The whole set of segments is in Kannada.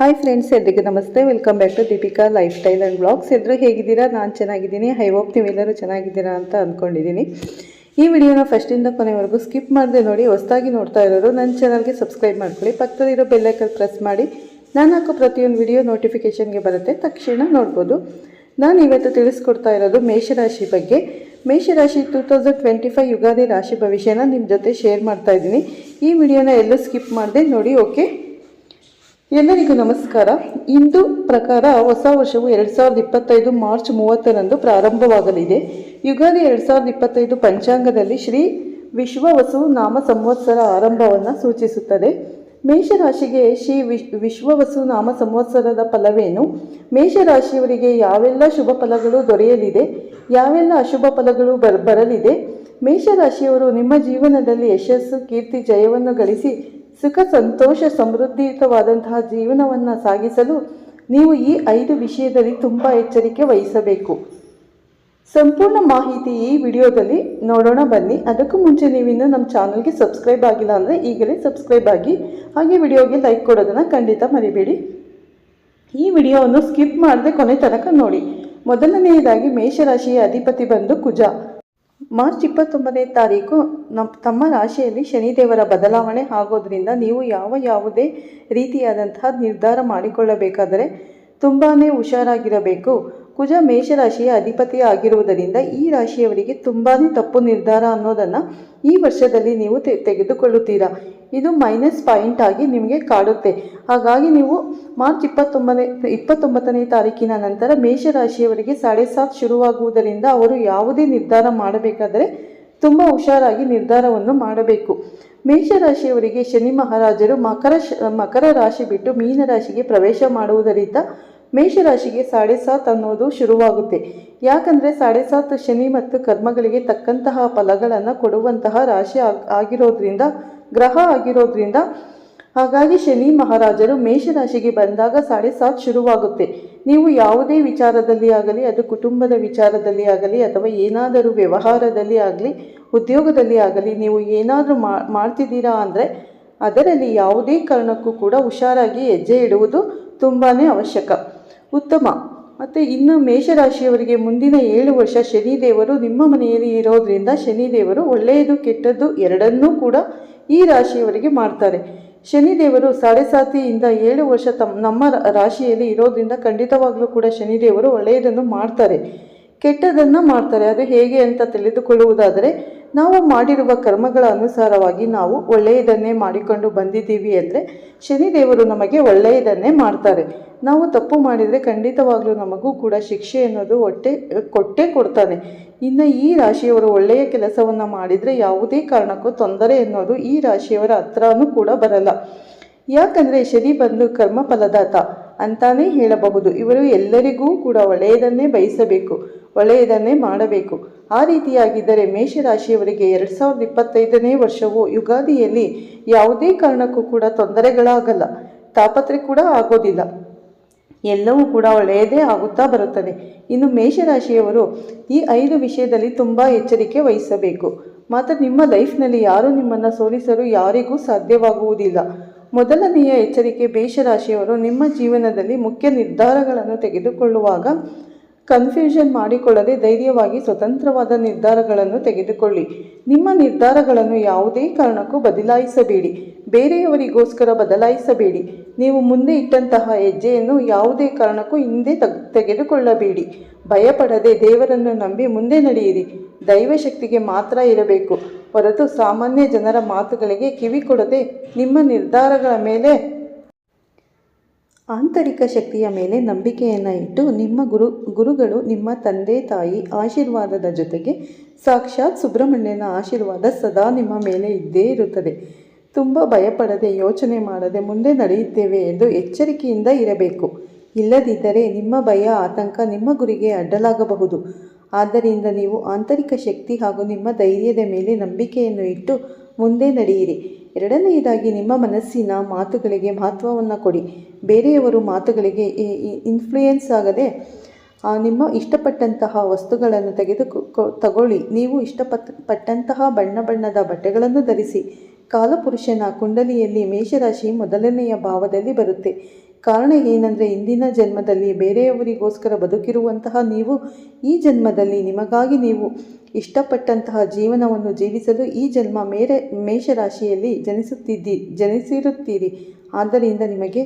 ಹಾಯ್ ಫ್ರೆಂಡ್ಸ್ ಎಲ್ರಿಗೂ ನಮಸ್ತೆ. Welcome back to Deepika lifestyle and blogs ಎಲ್ಲರೂ ಹೇಗಿದ್ದೀರಾ? ನಾನು ಚೆನ್ನಾಗಿದ್ದೀನಿ. ಐ ಹೋಪ್ ನೀವೆಲ್ಲರೂ ಚೆನ್ನಾಗಿದ್ದೀರಾ ಅಂತ ಅಂದ್ಕೊಂಡಿದ್ದೀನಿ ಈ ವಿಡಿಯೋನ ಫಸ್ಟಿಂದ ಕೊನೆವರೆಗೂ ಸ್ಕಿಪ್ ಮಾಡದೆ ನೋಡಿ, ಹೊಸದಾಗಿ ನೋಡ್ತಾ ಇರೋರು ನನ್ನ ಚಾನಲ್ಗೆ ಸಬ್ಸ್ಕ್ರೈಬ್ ಮಾಡ್ಕೊಳ್ಳಿ. ಪಕ್ಕದಲ್ಲಿರೋ ಬೆಲ್ಲೈಕಲ್ ಪ್ರೆಸ್ ಮಾಡಿ. ನಾನು ಹಾಕೋ ಪ್ರತಿಯೊಂದು ವಿಡಿಯೋ ನೋಟಿಫಿಕೇಷನ್ಗೆ ಬರುತ್ತೆ. ತಕ್ಷಣ ನೋಡ್ಬೋದು. ನಾನು ಇವತ್ತು ತಿಳಿಸ್ಕೊಡ್ತಾ ಇರೋದು ಮೇಷರಾಶಿ ಬಗ್ಗೆ. ಮೇಷರಾಶಿ two thousand twenty five Ugadi ರಾಶಿ ಭವಿಷ್ಯನ ನಿಮ್ಮ ಜೊತೆ ಶೇರ್ ಮಾಡ್ತಾ ಇದ್ದೀನಿ. ಈ ವಿಡಿಯೋನ ಎಲ್ಲೂ ಸ್ಕಿಪ್ ಮಾಡದೆ ನೋಡಿ ಓಕೆ ಎಲ್ಲರಿಗೂ ನಮಸ್ಕಾರ. ಇಂದು ಪ್ರಕಾರ ಹೊಸ ವರ್ಷವು ಎರಡು ಸಾವಿರದ ಇಪ್ಪತ್ತೈದು ಮಾರ್ಚ್ ಮೂವತ್ತರಂದು ಪ್ರಾರಂಭವಾಗಲಿದೆ. ಯುಗಾದಿ ಎರಡು ಸಾವಿರದ ಇಪ್ಪತ್ತೈದು ಪಂಚಾಂಗದಲ್ಲಿ ಶ್ರೀ ವಿಶ್ವವಸು ನಾಮ ಸಂವತ್ಸರ ಆರಂಭವನ್ನು ಸೂಚಿಸುತ್ತದೆ. ಮೇಷರಾಶಿಗೆ ಶ್ರೀ ವಿಶ್ ವಿಶ್ವವಸು ನಾಮ ಸಂವತ್ಸರದ ಫಲವೇನು? ಮೇಷರಾಶಿಯವರಿಗೆ ಯಾವೆಲ್ಲ ಶುಭ ಫಲಗಳು ದೊರೆಯಲಿದೆ? ಯಾವೆಲ್ಲ ಅಶುಭ ಫಲಗಳು ಬರ, ಬರಲಿದೆ? ಮೇಷರಾಶಿಯವರು ನಿಮ್ಮ ಜೀವನದಲ್ಲಿ ಯಶಸ್ಸು, ಕೀರ್ತಿ, ಜಯವನ್ನು ಗಳಿಸಿ ಸುಖ, ಸಂತೋಷ, ಸಮೃದ್ಧಿಯುತವಾದಂತಹ ಜೀವನವನ್ನು ಸಾಗಿಸಲು ನೀವು ಈ ಐದು ವಿಷಯದಲ್ಲಿ ತುಂಬ ಎಚ್ಚರಿಕೆ ವಹಿಸಬೇಕು. ಸಂಪೂರ್ಣ ಮಾಹಿತಿ ಈ ವಿಡಿಯೋದಲ್ಲಿ ನೋಡೋಣ ಬನ್ನಿ. ಅದಕ್ಕೂ ಮುಂಚೆ ನೀವಿನ್ನು ನಮ್ಮ ಚಾನಲ್ಗೆ ಸಬ್ಸ್ಕ್ರೈಬ್ ಆಗಿಲ್ಲ ಅಂದರೆ ಈಗಲೇ ಸಬ್ಸ್ಕ್ರೈಬ್ ಆಗಿ, ಹಾಗೆ ವಿಡಿಯೋಗೆ ಲೈಕ್ ಕೊಡೋದನ್ನು ಖಂಡಿತ ಮರಿಬೇಡಿ. ಈ ವಿಡಿಯೋವನ್ನು ಸ್ಕಿಪ್ ಮಾಡದೆ ಕೊನೆ ತನಕ ನೋಡಿ. ಮೊದಲನೆಯದಾಗಿ ಮೇಷರಾಶಿಯ ಅಧಿಪತಿ ಬಂದು ಕುಜ. ಮಾರ್ಚ್ ಇಪ್ಪತ್ತೊಂಬತ್ತನೇ ತಾರೀಕು ನಮ್ಮ ತಮ್ಮ ರಾಶಿಯಲ್ಲಿ ಶನಿದೇವರ ಬದಲಾವಣೆ ಆಗೋದ್ರಿಂದ ನೀವು ಯಾವ ಯಾವುದೇ ರೀತಿಯಾದಂತಹ ನಿರ್ಧಾರ ಮಾಡಿಕೊಳ್ಳಬೇಕಾದರೆ ತುಂಬಾ ಹುಷಾರಾಗಿರಬೇಕು. ಕುಜ ಮೇಷರಾಶಿಯ ಅಧಿಪತಿ ಆಗಿರುವುದರಿಂದ ಈ ರಾಶಿಯವರಿಗೆ ತುಂಬಾ ತಪ್ಪು ನಿರ್ಧಾರ ಅನ್ನೋದನ್ನು ಈ ವರ್ಷದಲ್ಲಿ ನೀವು ತೆಗೆದುಕೊಳ್ಳುತ್ತೀರಾ? ಇದು ಮೈನಸ್ ಪಾಯಿಂಟ್ ಆಗಿ ನಿಮಗೆ ಕಾಡುತ್ತೆ. ಹಾಗಾಗಿ ನೀವು ಮಾರ್ಚ್ ಇಪ್ಪತ್ತೊಂಬನೇ, ಇಪ್ಪತ್ತೊಂಬತ್ತನೇ ತಾರೀಕಿನ ನಂತರ ಮೇಷರಾಶಿಯವರಿಗೆ ಸಾಡೆ ಸಾತ್ ಶುರುವಾಗುವುದರಿಂದ ಅವರು ಯಾವುದೇ ನಿರ್ಧಾರ ಮಾಡಬೇಕಾದರೆ ತುಂಬ ಹುಷಾರಾಗಿ ನಿರ್ಧಾರವನ್ನು ಮಾಡಬೇಕು. ಮೇಷರಾಶಿಯವರಿಗೆ ಶನಿ ಮಹಾರಾಜರು ಮಕರ ಮಕರ ರಾಶಿ ಬಿಟ್ಟು ಮೀನರಾಶಿಗೆ ಪ್ರವೇಶ ಮಾಡುವುದರಿಂದ ಮೇಷರಾಶಿಗೆ ಸಾಡೆ ಸಾತ್ ಅನ್ನೋದು ಶುರುವಾಗುತ್ತೆ. ಯಾಕಂದರೆ ಸಾಡೆ ಸಾತ್ ಶನಿ ಮತ್ತು ಕರ್ಮಗಳಿಗೆ ತಕ್ಕಂತಹ ಫಲಗಳನ್ನು ಕೊಡುವಂತಹ ರಾಶಿ ಆಗ್- ಆಗಿರೋದ್ರಿಂದ, ಗ್ರಹ ಆಗಿರೋದ್ರಿಂದ, ಹಾಗಾಗಿ ಶನಿ ಮಹಾರಾಜರು ಮೇಷರಾಶಿಗೆ ಬಂದಾಗ ಸಾಡೆ ಸಾತ್ ಶುರುವಾಗುತ್ತೆ. ನೀವು ಯಾವುದೇ ವಿಚಾರದಲ್ಲಿ ಆಗಲಿ, ಅದು ಕುಟುಂಬದ ವಿಚಾರದಲ್ಲಿ ಆಗಲಿ, ಅಥವಾ ಏನಾದರೂ ವ್ಯವಹಾರದಲ್ಲಿ ಆಗಲಿ, ಉದ್ಯೋಗದಲ್ಲಿ ಆಗಲಿ, ನೀವು ಏನಾದರೂ ಮಾಡ್ತಿದ್ದೀರಾ ಅಂದರೆ, ಅದರಲ್ಲಿ ಯಾವುದೇ ಕಾರಣಕ್ಕೂ ಕೂಡ ಹುಷಾರಾಗಿ ಹೆಜ್ಜೆ ಇಡುವುದು ತುಂಬಾ ಅವಶ್ಯಕ. ಉತ್ತಮ. ಮತ್ತು ಇನ್ನು ಮೇಷರಾಶಿಯವರಿಗೆ ಮುಂದಿನ ಏಳು ವರ್ಷ ಶನಿದೇವರು ನಿಮ್ಮ ಮನೆಯಲ್ಲಿ ಇರೋದ್ರಿಂದ ಶನಿದೇವರು ಒಳ್ಳೆಯದು, ಕೆಟ್ಟದ್ದು ಎರಡನ್ನೂ ಕೂಡ ಈ ರಾಶಿಯವರಿಗೆ ಮಾಡ್ತಾರೆ. ಶನಿದೇವರು ಸಾಡೆ ಸಾತಿಯಿಂದ ಏಳು ವರ್ಷ ತಮ್ಮ ನಮ್ಮ ರಾಶಿಯಲ್ಲಿ ಇರೋದ್ರಿಂದ ಖಂಡಿತವಾಗ್ಲೂ ಕೂಡ ಶನಿದೇವರು ಒಳ್ಳೆಯದನ್ನು ಮಾಡ್ತಾರೆ. ಕೆಟ್ಟದನ್ನು ಮಾಡ್ತಾರೆ. ಅದು ಹೇಗೆ ಅಂತ ತಿಳಿದುಕೊಳ್ಳುವುದಾದರೆ ನಾವು ಮಾಡಿರುವ ಕರ್ಮಗಳ ಅನುಸಾರವಾಗಿ ನಾವು ಒಳ್ಳೆಯದನ್ನೇ ಮಾಡಿಕೊಂಡು ಬಂದಿದ್ದೀವಿ ಅಂದರೆ ಶನಿದೇವರು ನಮಗೆ ಒಳ್ಳೆಯದನ್ನೇ ಮಾಡ್ತಾರೆ. ನಾವು ತಪ್ಪು ಮಾಡಿದರೆ ಖಂಡಿತವಾಗ್ಲೂ ನಮಗೂ ಕೂಡ ಶಿಕ್ಷೆ ಅನ್ನೋದು ಹೊಟ್ಟೆ, ಕೊಟ್ಟೇ ಕೊಡ್ತಾನೆ. ಇನ್ನು ಈ ರಾಶಿಯವರು ಒಳ್ಳೆಯ ಕೆಲಸವನ್ನು ಮಾಡಿದರೆ ಯಾವುದೇ ಕಾರಣಕ್ಕೂ ತೊಂದರೆ ಅನ್ನೋದು ಈ ರಾಶಿಯವರ ಹತ್ರನೂ ಕೂಡ ಬರಲ್ಲ. ಯಾಕಂದರೆ ಶನಿ ಬಂದು ಕರ್ಮ ಫಲದಾತ ಅಂತಾನೇ ಹೇಳಬಹುದು. ಇವರು ಎಲ್ಲರಿಗೂ ಕೂಡ ಒಳ್ಳೆಯದನ್ನೇ ಬಯಸಬೇಕು, ಒಳ್ಳೆಯದನ್ನೇ ಮಾಡಬೇಕು. ಆ ರೀತಿಯಾಗಿದ್ದರೆ ಮೇಷರಾಶಿಯವರಿಗೆ ಎರಡು ಸಾವಿರದ ಇಪ್ಪತ್ತೈದನೇ ವರ್ಷವು ಯುಗಾದಿಯಲ್ಲಿ ಯಾವುದೇ ಕಾರಣಕ್ಕೂ ಕೂಡ ತೊಂದರೆಗಳಾಗಲ್ಲ, ತಾಪತ್ರೆ ಕೂಡ ಆಗೋದಿಲ್ಲ. ಎಲ್ಲವೂ ಕೂಡ ಒಳ್ಳೆಯದೇ ಆಗುತ್ತಾ ಬರುತ್ತದೆ. ಇನ್ನು ಮೇಷರಾಶಿಯವರು ಈ ಐದು ವಿಷಯದಲ್ಲಿ ತುಂಬ ಎಚ್ಚರಿಕೆ ವಹಿಸಬೇಕು. ಮಾತ್ರ ನಿಮ್ಮ ಲೈಫ್ನಲ್ಲಿ ಯಾರು ನಿಮ್ಮನ್ನು ಸೋಲಿಸಲು ಯಾರಿಗೂ ಸಾಧ್ಯವಾಗುವುದಿಲ್ಲ. ಮೊದಲನೆಯ ಎಚ್ಚರಿಕೆ ಮೇಷರಾಶಿಯವರು ನಿಮ್ಮ ಜೀವನದಲ್ಲಿ ಮುಖ್ಯ ನಿರ್ಧಾರಗಳನ್ನು ತೆಗೆದುಕೊಳ್ಳುವಾಗ ಕನ್ಫ್ಯೂಷನ್ ಮಾಡಿಕೊಳ್ಳದೆ ಧೈರ್ಯವಾಗಿ ಸ್ವತಂತ್ರವಾದ ನಿರ್ಧಾರಗಳನ್ನು ತೆಗೆದುಕೊಳ್ಳಿ. ನಿಮ್ಮ ನಿರ್ಧಾರಗಳನ್ನು ಯಾವುದೇ ಕಾರಣಕ್ಕೂ ಬದಲಾಯಿಸಬೇಡಿ. ಬೇರೆಯವರಿಗೋಸ್ಕರ ಬದಲಾಯಿಸಬೇಡಿ. ನೀವು ಮುಂದೆ ಇಟ್ಟಂತಹ ಹೆಜ್ಜೆಯನ್ನು ಯಾವುದೇ ಕಾರಣಕ್ಕೂ ಹಿಂದೆ ತಗ್, ತೆಗೆದುಕೊಳ್ಳಬೇಡಿ. ಭಯಪಡದೆ ದೇವರನ್ನು ನಂಬಿ ಮುಂದೆ ನಡೆಯಿರಿ. ದೈವಶಕ್ತಿಗೆ ಮಾತ್ರ ಇರಬೇಕು. ಹೊರತು ಸಾಮಾನ್ಯ ಜನರ ಮಾತುಗಳಿಗೆ ಕಿವಿ ಕೊಡದೆ ನಿಮ್ಮ ನಿರ್ಧಾರಗಳ ಮೇಲೆ ಆಂತರಿಕ ಶಕ್ತಿಯ ಮೇಲೆ ನಂಬಿಕೆಯನ್ನು ಇಟ್ಟು ನಿಮ್ಮ ಗುರು, ಗುರುಗಳು ನಿಮ್ಮ ತಂದೆ, ತಾಯಿ ಆಶೀರ್ವಾದದ ಜೊತೆಗೆ ಸಾಕ್ಷಾತ್ ಸುಬ್ರಹ್ಮಣ್ಯನ ಆಶೀರ್ವಾದ ಸದಾ ನಿಮ್ಮ ಮೇಲೆ ಇದ್ದೇ ಇರುತ್ತದೆ. ತುಂಬ ಭಯಪಡದೆ, ಯೋಚನೆ ಮಾಡದೆ ಮುಂದೆ ನಡೆಯುತ್ತೇವೆ ಎಂದು ಎಚ್ಚರಿಕೆಯಿಂದ ಇರಬೇಕು. ಇಲ್ಲದಿದ್ದರೆ ನಿಮ್ಮ ಭಯ, ಆತಂಕ ನಿಮ್ಮ ಗುರಿಗೆ ಅಡ್ಡಲಾಗಬಹುದು. ಆದ್ದರಿಂದ ನೀವು ಆಂತರಿಕ ಶಕ್ತಿ ಹಾಗೂ ನಿಮ್ಮ ಧೈರ್ಯದ ಮೇಲೆ ನಂಬಿಕೆಯನ್ನು ಇಟ್ಟು ಮುಂದೆ ನಡೆಯಿರಿ. ಎರಡನೆಯದಾಗಿ ನಿಮ್ಮ ಮನಸ್ಸಿನ ಮಾತುಗಳಿಗೆ ಮಹತ್ವವನ್ನು ಕೊಡಿ. ಬೇರೆಯವರು ಮಾತುಗಳಿಗೆ ಇನ್ಫ್ಲೂಯೆನ್ಸ್ ಆಗದೆ ನಿಮ್ಮ ಇಷ್ಟಪಟ್ಟಂತಹ ವಸ್ತುಗಳನ್ನು ತೆಗೆದು ತಗೊಳ್ಳಿ. ನೀವು ಇಷ್ಟಪಟ್ಟ ಪಟ್ಟಂತಹ ಬಣ್ಣ ಬಣ್ಣದ ಬಟ್ಟೆಗಳನ್ನು ಧರಿಸಿ. ಕಾಲಪುರುಷನ ಕುಂಡಲಿಯಲ್ಲಿ ಮೇಷರಾಶಿ ಮೊದಲನೆಯ ಭಾವದಲ್ಲಿ ಬರುತ್ತೆ. ಕಾರಣ ಏನಂದರೆ ಇಂದಿನ ಜನ್ಮದಲ್ಲಿ ಬೇರೆಯವರಿಗೋಸ್ಕರ ಬದುಕಿರುವಂತಹ ನೀವು ಈ ಜನ್ಮದಲ್ಲಿ ನಿಮಗಾಗಿ ನೀವು ಇಷ್ಟಪಟ್ಟಂತಹ ಜೀವನವನ್ನು ಜೀವಿಸಲು ಈ ಜನ್ಮ ಮೇರೆ ಮೇಷರಾಶಿಯಲ್ಲಿ ಜನಿಸುತ್ತಿದ್ದಿ ಜನಿಸಿರುತ್ತೀರಿ. ಆದ್ದರಿಂದ ನಿಮಗೆ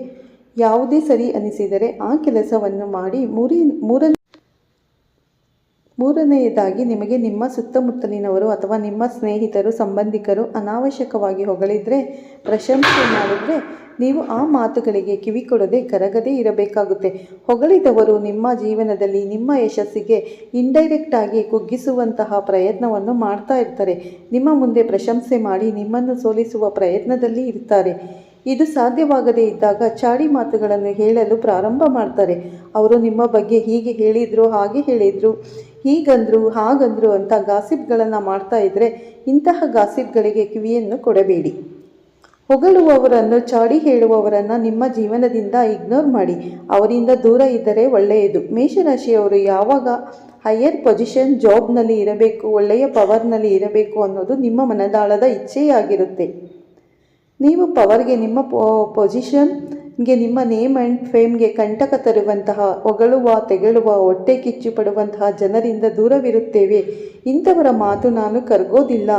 ಯಾವುದೇ ಸರಿ ಅನಿಸಿದರೆ ಆ ಕೆಲಸವನ್ನು ಮಾಡಿ ಮೂರಿ ಮೂರನೇ ಮೂರನೆಯದಾಗಿ ನಿಮಗೆ ನಿಮ್ಮ ಸುತ್ತಮುತ್ತಲಿನವರು ಅಥವಾ ನಿಮ್ಮ ಸ್ನೇಹಿತರು, ಸಂಬಂಧಿಕರು ಅನಾವಶ್ಯಕವಾಗಿ ಹೊಗಳಿದರೆ, ಪ್ರಶಂಸೆ ಮಾಡಿದರೆ ನೀವು ಆ ಮಾತುಗಳಿಗೆ ಕಿವಿ ಕೊಡದೆ ಕರಗದೇ ಇರಬೇಕಾಗುತ್ತೆ. ಹೊಗಳಿದವರು ನಿಮ್ಮ ಜೀವನದಲ್ಲಿ ನಿಮ್ಮ ಯಶಸ್ಸಿಗೆ ಇಂಡೈರೆಕ್ಟ್ ಆಗಿ ಕುಗ್ಗಿಸುವಂತಹ ಪ್ರಯತ್ನವನ್ನು ಮಾಡ್ತಾ ಇರ್ತಾರೆ. ನಿಮ್ಮ ಮುಂದೆ ಪ್ರಶಂಸೆ ಮಾಡಿ ನಿಮ್ಮನ್ನು ಸೋಲಿಸುವ ಪ್ರಯತ್ನದಲ್ಲಿ ಇರ್ತಾರೆ. ಇದು ಸಾಧ್ಯವಾಗದೇ ಇದ್ದಾಗ ಚಾಡಿ ಮಾತುಗಳನ್ನು ಹೇಳಲು ಪ್ರಾರಂಭ ಮಾಡ್ತಾರೆ. ಅವರು ನಿಮ್ಮ ಬಗ್ಗೆ ಹೀಗೆ ಹೇಳಿದರು, ಹಾಗೆ ಹೇಳಿದರು. ಹೀಗಂದ್ರು, ಹಾಗಂದ್ರು ಅಂತ ಗಾಸಿಪ್ಗಳನ್ನು ಮಾಡ್ತಾ ಇದ್ದರೆ ಇಂತಹ ಗಾಸಿಪ್ಗಳಿಗೆ ಕಿವಿಯನ್ನು ಕೊಡಬೇಡಿ. ಹೊಗಳುವವರನ್ನು, ಚಾಡಿ ಹೇಳುವವರನ್ನು ನಿಮ್ಮ ಜೀವನದಿಂದ ಇಗ್ನೋರ್ ಮಾಡಿ. ಅವರಿಂದ ದೂರ ಇದ್ದರೆ ಒಳ್ಳೆಯದು. ಮೇಷರಾಶಿಯವರು ಯಾವಾಗ ಹೈಯರ್ ಪೊಸಿಷನ್ ಜಾಬ್ನಲ್ಲಿ ಇರಬೇಕು, ಒಳ್ಳೆಯ ಪವರ್ನಲ್ಲಿ ಇರಬೇಕು ಅನ್ನೋದು ನಿಮ್ಮ ಮನದಾಳದ ಇಚ್ಛೆಯಾಗಿರುತ್ತೆ. ನೀವು ಪವರ್ಗೆ ನಿಮ್ಮ ಪೊಸಿಷನ್ಗೆ ನಿಮ್ಮ ನೇಮ್ ಆ್ಯಂಡ್ ಫೇಮ್ಗೆ ಕಂಟಕ ತರುವಂತಹ, ಹೊಗಳುವ, ತೆಗಳುವ, ಹೊಟ್ಟೆ ಕಿಚ್ಚು ಪಡುವಂತಹ ಜನರಿಂದ ದೂರವಿರುತ್ತೇವೆ. ಇಂಥವರ ಮಾತು ನಾನು ಕರಗೋದಿಲ್ಲ.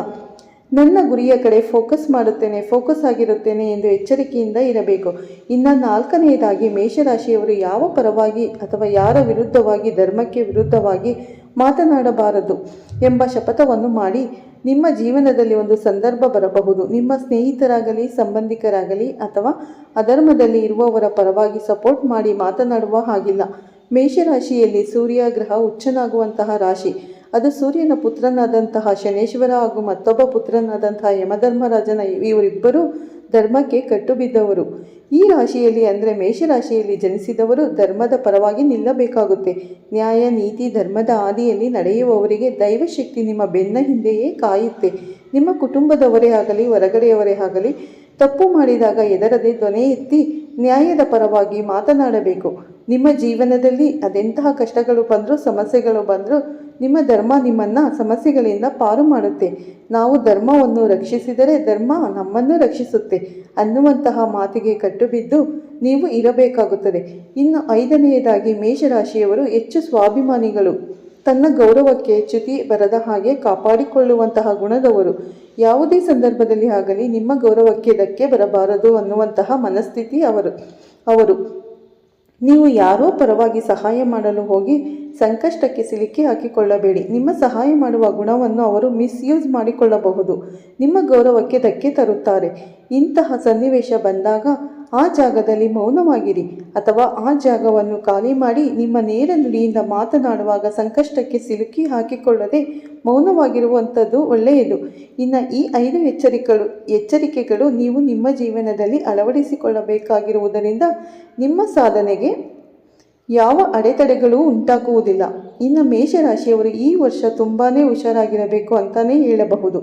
ನನ್ನ ಗುರಿಯ ಕಡೆ ಫೋಕಸ್ ಮಾಡುತ್ತೇನೆ ಫೋಕಸ್ ಆಗಿರುತ್ತೇನೆ ಎಂದು ಎಚ್ಚರಿಕೆಯಿಂದ ಇರಬೇಕು. ಇನ್ನು ನಾಲ್ಕನೆಯದಾಗಿ, ಮೇಷರಾಶಿಯವರು ಯಾವ ಪರವಾಗಿ ಅಥವಾ ಯಾರ ವಿರುದ್ಧವಾಗಿ, ಧರ್ಮಕ್ಕೆ ವಿರುದ್ಧವಾಗಿ ಮಾತನಾಡಬಾರದು ಎಂಬ ಶಪಥವನ್ನು ಮಾಡಿ ನಿಮ್ಮ ಜೀವನದಲ್ಲಿ ಒಂದು ಸಂದರ್ಭ ಬರಬಹುದು. ನಿಮ್ಮ ಸ್ನೇಹಿತರಾಗಲಿ, ಸಂಬಂಧಿಕರಾಗಲಿ ಅಥವಾ ಅಧರ್ಮದಲ್ಲಿ ಇರುವವರ ಪರವಾಗಿ ಸಪೋರ್ಟ್ ಮಾಡಿ ಮಾತನಾಡುವ ಹಾಗಿಲ್ಲ. ಮೇಷರಾಶಿಯಲ್ಲಿ ಸೂರ್ಯ, ಗ್ರಹ, ಉಚ್ಚನಾಗುವಂತಹ ರಾಶಿ. ಅದು ಸೂರ್ಯನ ಪುತ್ರನಾದಂತಹ ಶನೇಶ್ವರ ಹಾಗೂ ಮತ್ತೊಬ್ಬ ಪುತ್ರನಾದಂತಹ ಯಮಧರ್ಮರಾಜನ ಇವರಿಬ್ಬರು ಧರ್ಮಕ್ಕೆ ಕಟ್ಟುಬಿದ್ದವರು. ಈ ರಾಶಿಯಲ್ಲಿ ಅಂದರೆ ಮೇಷರಾಶಿಯಲ್ಲಿ ಜನಿಸಿದವರು ಧರ್ಮದ ಪರವಾಗಿ ನಿಲ್ಲಬೇಕಾಗುತ್ತೆ. ನ್ಯಾಯ, ನೀತಿ, ಧರ್ಮದ ಹಾದಿಯಲ್ಲಿ ನಡೆಯುವವರಿಗೆ ದೈವಶಕ್ತಿ ನಿಮ್ಮ ಬೆನ್ನ ಹಿಂದೆಯೇ ಕಾಯುತ್ತೆ. ನಿಮ್ಮ ಕುಟುಂಬದವರೇ ಆಗಲಿ, ಹೊರಗಡೆಯವರೇ ಆಗಲಿ, ತಪ್ಪು ಮಾಡಿದಾಗ ಎದರದೆ ಧ್ವನಿ ಎತ್ತಿ ನ್ಯಾಯದ ಪರವಾಗಿ ಮಾತನಾಡಬೇಕು. ನಿಮ್ಮ ಜೀವನದಲ್ಲಿ ಅದೆಂತಹ ಕಷ್ಟಗಳು ಬಂದರೂ, ಸಮಸ್ಯೆಗಳು ಬಂದರೂ ನಿಮ್ಮ ಧರ್ಮ ನಿಮ್ಮನ್ನು ಸಮಸ್ಯೆಗಳಿಂದ ಪಾರು ಮಾಡುತ್ತೆ. ನಾವು ಧರ್ಮವನ್ನು ರಕ್ಷಿಸಿದರೆ ಧರ್ಮ ನಮ್ಮನ್ನು ರಕ್ಷಿಸುತ್ತೆ. ಅನ್ನುವಂತಹ ಮಾತಿಗೆ ಕಟ್ಟುಬಿದ್ದು ನೀವು ಇರಬೇಕಾಗುತ್ತದೆ. ಇನ್ನು ಐದನೆಯದಾಗಿ ಮೇಷರಾಶಿಯವರು ಹೆಚ್ಚು ಸ್ವಾಭಿಮಾನಿಗಳು. ತನ್ನ ಗೌರವಕ್ಕೆ ಚ್ಯುತಿ ಬರದ ಹಾಗೆ ಕಾಪಾಡಿಕೊಳ್ಳುವಂತಹ ಗುಣದವರು. ಯಾವುದೇ ಸಂದರ್ಭದಲ್ಲಿ ಆಗಲಿ ನಿಮ್ಮ ಗೌರವಕ್ಕೆ ಧಕ್ಕೆ ಬರಬಾರದು ಅನ್ನುವಂತಹ ಮನಸ್ಥಿತಿ ಅವರು. ಅವರು ನೀವು ಯಾರೋ ಪರವಾಗಿ ಸಹಾಯ ಮಾಡಲು ಹೋಗಿ ಸಂಕಷ್ಟಕ್ಕೆ ಸಿಲುಕಿ ಹಾಕಿಕೊಳ್ಳಬೇಡಿ. ನಿಮ್ಮ ಸಹಾಯ ಮಾಡುವ ಗುಣವನ್ನು ಅವರು ಮಿಸ್ಯೂಸ್ ಮಾಡಿಕೊಳ್ಳಬಹುದು. ನಿಮ್ಮ ಗೌರವಕ್ಕೆ ಧಕ್ಕೆ ತರುತ್ತಾರೆ. ಇಂತಹ ಸನ್ನಿವೇಶ ಬಂದಾಗ ಆ ಜಾಗದಲ್ಲಿ ಮೌನವಾಗಿರಿ ಅಥವಾ ಆ ಜಾಗವನ್ನು ಖಾಲಿ ಮಾಡಿ ನಿಮ್ಮ ನೇರ ನುಡಿಯಿಂದ ಮಾತನಾಡುವಾಗ ಸಂಕಷ್ಟಕ್ಕೆ ಸಿಲುಕಿ ಹಾಕಿಕೊಳ್ಳದೆ ಮೌನವಾಗಿರುವಂಥದ್ದು ಒಳ್ಳೆಯದು. ಇನ್ನು ಈ ಐದು ಎಚ್ಚರಿಕೆಗಳು ಎಚ್ಚರಿಕೆಗಳು ನೀವು ನಿಮ್ಮ ಜೀವನದಲ್ಲಿ ಅಳವಡಿಸಿಕೊಳ್ಳಬೇಕಾಗಿರುವುದರಿಂದ ನಿಮ್ಮ ಸಾಧನೆಗೆ ಯಾವ ಅಡೆತಡೆಗಳು ಉಂಟಾಗುವುದಿಲ್ಲ. ಇನ್ನು ಮೇಷರಾಶಿಯವರು ಈ ವರ್ಷ ತುಂಬಾ ಹುಷಾರಾಗಿರಬೇಕು ಅಂತಲೇ ಹೇಳಬಹುದು.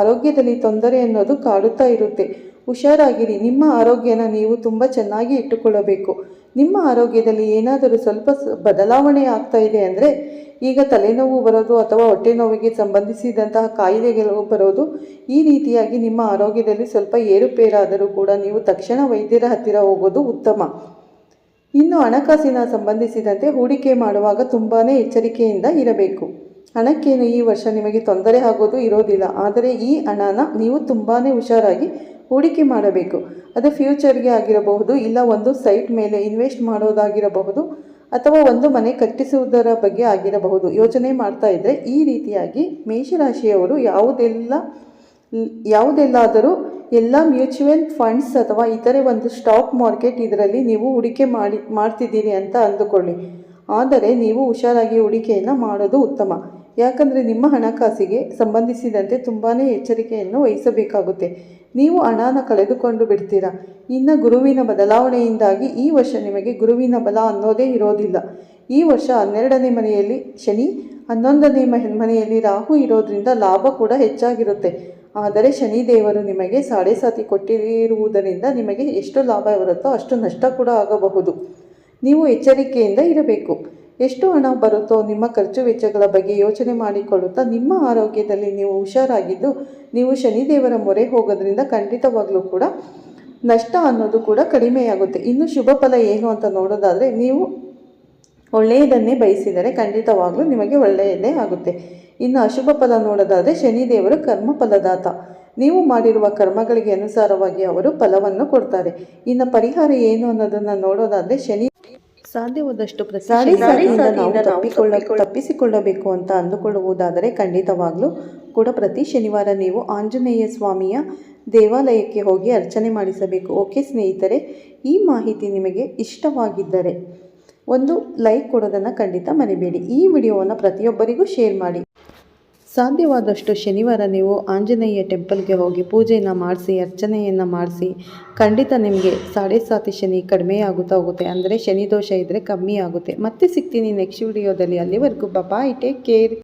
ಆರೋಗ್ಯದಲ್ಲಿ ತೊಂದರೆ ಅನ್ನೋದು ಕಾಡುತ್ತಾ ಇರುತ್ತೆ. ಹುಷಾರಾಗಿರಿ. ನಿಮ್ಮ ಆರೋಗ್ಯನ ನೀವು ತುಂಬ ಚೆನ್ನಾಗಿ ಇಟ್ಟುಕೊಳ್ಳಬೇಕು. ನಿಮ್ಮ ಆರೋಗ್ಯದಲ್ಲಿ ಏನಾದರೂ ಸ್ವಲ್ಪ ಬದಲಾವಣೆ ಆಗ್ತಾ ಇದೆ ಅಂದರೆ ಈಗ ತಲೆನೋವು ಬರೋದು ಅಥವಾ ಹೊಟ್ಟೆ ನೋವಿಗೆ ಸಂಬಂಧಿಸಿದಂತಹ ಕಾಯಿಲೆಗಳು ಬರೋದು, ಈ ರೀತಿಯಾಗಿ ನಿಮ್ಮ ಆರೋಗ್ಯದಲ್ಲಿ ಸ್ವಲ್ಪ ಏರುಪೇರಾದರೂ ಕೂಡ ನೀವು ತಕ್ಷಣ ವೈದ್ಯರ ಹತ್ತಿರ ಹೋಗೋದು ಉತ್ತಮ. ಇನ್ನು ಹಣಕಾಸಿನ ಸಂಬಂಧಿಸಿದಂತೆ ಹೂಡಿಕೆ ಮಾಡುವಾಗ ತುಂಬಾ ಎಚ್ಚರಿಕೆಯಿಂದ ಇರಬೇಕು. ಹಣಕ್ಕೇನು ಈ ವರ್ಷ ನಿಮಗೆ ತೊಂದರೆ ಆಗೋದು ಇರೋದಿಲ್ಲ. ಆದರೆ ಈ ಹಣನ ನೀವು ತುಂಬಾ ಹುಷಾರಾಗಿ ಹೂಡಿಕೆ ಮಾಡಬೇಕು. ಅದು ಫ್ಯೂಚರ್ಗೆ ಆಗಿರಬಹುದು, ಇಲ್ಲ ಒಂದು ಸೈಟ್ ಮೇಲೆ ಇನ್ವೆಸ್ಟ್ ಮಾಡೋದಾಗಿರಬಹುದು, ಅಥವಾ ಒಂದು ಮನೆ ಕಟ್ಟಿಸುವುದರ ಬಗ್ಗೆ ಆಗಿರಬಹುದು. ಯೋಚನೆ ಮಾಡ್ತಾ ಇದ್ದರೆ ಈ ರೀತಿಯಾಗಿ ಮೇಷರಾಶಿಯವರು ಯಾವುದೆಲ್ಲ, ಯಾವುದೆಲ್ಲಾದರೂ ಎಲ್ಲ ಮ್ಯೂಚುವಲ್ ಫಂಡ್ಸ್ ಅಥವಾ ಇತರೆ ಒಂದು ಸ್ಟಾಕ್ ಮಾರ್ಕೆಟ್ ಇದರಲ್ಲಿ ನೀವು ಹೂಡಿಕೆ ಮಾಡಿ, ಮಾಡ್ತಿದ್ದೀರಿ ಅಂತ ಅಂದುಕೊಳ್ಳಿ. ಆದರೆ ನೀವು ಹುಷಾರಾಗಿ ಹೂಡಿಕೆಯನ್ನು ಮಾಡೋದು ಉತ್ತಮ. ಯಾಕಂದರೆ ನಿಮ್ಮ ಹಣಕಾಸಿಗೆ ಸಂಬಂಧಿಸಿದಂತೆ ತುಂಬಾ ಎಚ್ಚರಿಕೆಯನ್ನು ವಹಿಸಬೇಕಾಗುತ್ತೆ. ನೀವು ಹಣನ ಕಳೆದುಕೊಂಡು ಬಿಡ್ತೀರಾ? ಇನ್ನು ಗುರುವಿನ ಬದಲಾವಣೆಯಿಂದಾಗಿ ಈ ವರ್ಷ ನಿಮಗೆ ಗುರುವಿನ ಬಲ ಅನ್ನೋದೇ ಇರೋದಿಲ್ಲ. ಈ ವರ್ಷ ಹನ್ನೆರಡನೇ ಮನೆಯಲ್ಲಿ ಶನಿ, ಹನ್ನೊಂದನೇ ಮನೆಯಲ್ಲಿ ರಾಹು ಇರೋದ್ರಿಂದ ಲಾಭ ಕೂಡ ಹೆಚ್ಚಾಗಿರುತ್ತೆ. ಆದರೆ ಶನಿದೇವರು ನಿಮಗೆ ಸಾಡೆ ಸಾತಿ ಕೊಟ್ಟಿರುವುದರಿಂದ ನಿಮಗೆ ಎಷ್ಟು ಲಾಭ ಬರುತ್ತೋ ಅಷ್ಟು ನಷ್ಟ ಕೂಡ ಆಗಬಹುದು. ನೀವು ಎಚ್ಚರಿಕೆಯಿಂದ ಇರಬೇಕು. ಎಷ್ಟು ಹಣ ಬರುತ್ತೋ ನಿಮ್ಮ ಖರ್ಚು ವೆಚ್ಚಗಳ ಬಗ್ಗೆ ಯೋಚನೆ ಮಾಡಿಕೊಳ್ಳುತ್ತಾ ನಿಮ್ಮ ಆರೋಗ್ಯದಲ್ಲಿ ನೀವು ಹುಷಾರಾಗಿದ್ದು, ನೀವು ಶನಿದೇವರ ಮೊರೆ ಹೋಗೋದ್ರಿಂದ ಖಂಡಿತವಾಗ್ಲೂ ಕೂಡ ನಷ್ಟ ಅನ್ನೋದು ಕೂಡ ಕಡಿಮೆಯಾಗುತ್ತೆ. ಇನ್ನು ಶುಭ ಫಲ ಏನು ಅಂತ ನೋಡೋದಾದರೆ, ನೀವು ಒಳ್ಳೆಯದನ್ನೇ ಬಯಸಿದರೆ ಖಂಡಿತವಾಗ್ಲೂ ನಿಮಗೆ ಒಳ್ಳೆಯದೇ ಆಗುತ್ತೆ. ಇನ್ನು ಅಶುಭ ಫಲ ನೋಡೋದಾದರೆ, ಶನಿದೇವರು ಕರ್ಮ ಫಲದಾತ. ನೀವು ಮಾಡಿರುವ ಕರ್ಮಗಳಿಗೆ ಅನುಸಾರವಾಗಿ ಅವರು ಫಲವನ್ನು ಕೊಡ್ತಾರೆ. ಇನ್ನು ಪರಿಹಾರ ಏನು ಅನ್ನೋದನ್ನು ನೋಡೋದಾದರೆ, ಶನಿ ಸಾಧ್ಯವಾದಷ್ಟು ಪ್ರತಿ ನಾವು ತಪ್ಪಿಕೊಳ್ಳ ತಪ್ಪಿಸಿಕೊಳ್ಳಬೇಕು ಅಂತ ಅಂದುಕೊಳ್ಳುವುದಾದರೆ ಖಂಡಿತವಾಗಲೂ ಕೂಡ ಪ್ರತಿ ಶನಿವಾರ ನೀವು ಆಂಜನೇಯ ಸ್ವಾಮಿಯ ದೇವಾಲಯಕ್ಕೆ ಹೋಗಿ ಅರ್ಚನೆ ಮಾಡಿಸಬೇಕು. ಓಕೆ ಸ್ನೇಹಿತರೆ ಈ ಮಾಹಿತಿ ನಿಮಗೆ ಇಷ್ಟವಾಗಿದ್ದರೆ ಒಂದು ಲೈಕ್ ಕೊಡೋದನ್ನು ಖಂಡಿತ ಮರಿಬೇಡಿ. ಈ ವಿಡಿಯೋವನ್ನು ಪ್ರತಿಯೊಬ್ಬರಿಗೂ ಶೇರ್ ಮಾಡಿ. ಸಾಧ್ಯವಾದಷ್ಟು ಶನಿವಾರ ನೀವು ಆಂಜನೇಯ ಟೆಂಪಲ್ಗೆ ಹೋಗಿ ಪೂಜೆಯನ್ನು ಮಾಡಿಸಿ, ಅರ್ಚನೆಯನ್ನು ಮಾಡಿಸಿ, ಖಂಡಿತ ನಿಮಗೆ ಸಾಡೆ ಸಾತಿ ಶನಿ ಕಡಿಮೆಯಾಗುತ್ತಾ ಹೋಗುತ್ತೆ. ಅಂದರೆ ಶನಿ ದೋಷ ಇದ್ದರೆ ಕಮ್ಮಿ ಆಗುತ್ತೆ. ಮತ್ತೆ ಸಿಗ್ತೀನಿ ನೆಕ್ಸ್ಟ್ ವಿಡಿಯೋದಲ್ಲಿ ಅಲ್ಲಿವರೆಗೂ ಬಾಯ್ ಟೇಕ್ ಕೇರ್